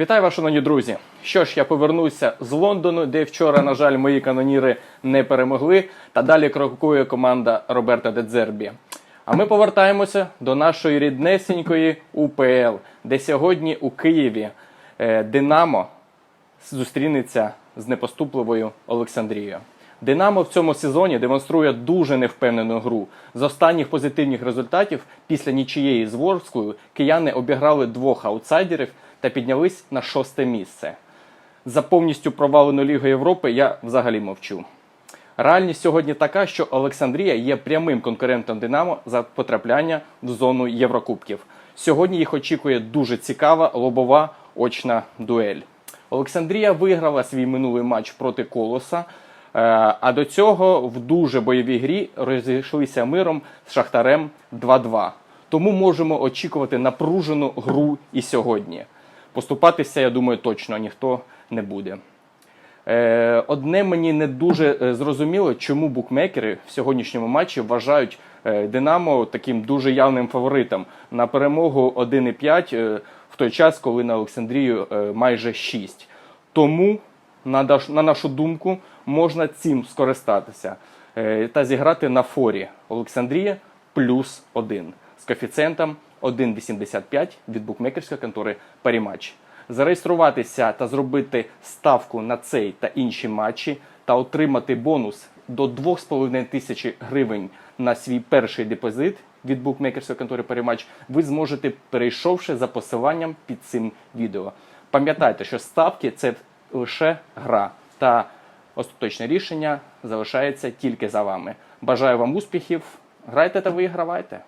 Вітаю вас, шановні друзі. Що ж, я повернуся з Лондону, де вчора, на жаль, мої каноніри не перемогли. Та далі крокує команда Роберта Дедзербі. А ми повертаємося до нашої ріднесенької УПЛ, де сьогодні у Києві е, Динамо зустрінеться з непоступливою Олександрією. Динамо в цьому сезоні демонструє дуже невпевнену гру. З останніх позитивних результатів після нічиєї з Ворскою кияни обіграли двох аутсайдерів та піднялись на шосте місце. За повністю провалену Лігу Європи я взагалі мовчу. Реальність сьогодні така, що Олександрія є прямим конкурентом Динамо за потрапляння в зону Єврокубків. Сьогодні їх очікує дуже цікава лобова очна дуель. Олександрія виграла свій минулий матч проти Колоса, е, а до цього в дуже бойовій грі розійшлися миром з Шахтарем 2-2. Тому можемо очікувати напружену гру і сьогодні. Поступатися, я думаю, точно ніхто не буде. Е, Одне мені не дуже е, зрозуміло, чому букмекери в сьогоднішньому матчі вважають е, Динамо таким дуже явним фаворитом на перемогу 1,5 е, в той час, коли на Олександрію майже 6. Тому, на нашу думку, можна цим скористатися та зіграти на форі Олександрія плюс 1 з коефіцієнтом 1,85 від букмекерської контори Паріматч. Зареєструватися та зробити ставку на цей та інші матчі та отримати бонус до 2,5 тисячі гривень на свій перший депозит від букмекерської контори Паріматч ви зможете, перейшовши за посиланням під цим відео. Пам'ятайте, що ставки це лише гра, та остаточне рішення залишається тільки за вами. Бажаю вам успіхів, грайте та вигравайте!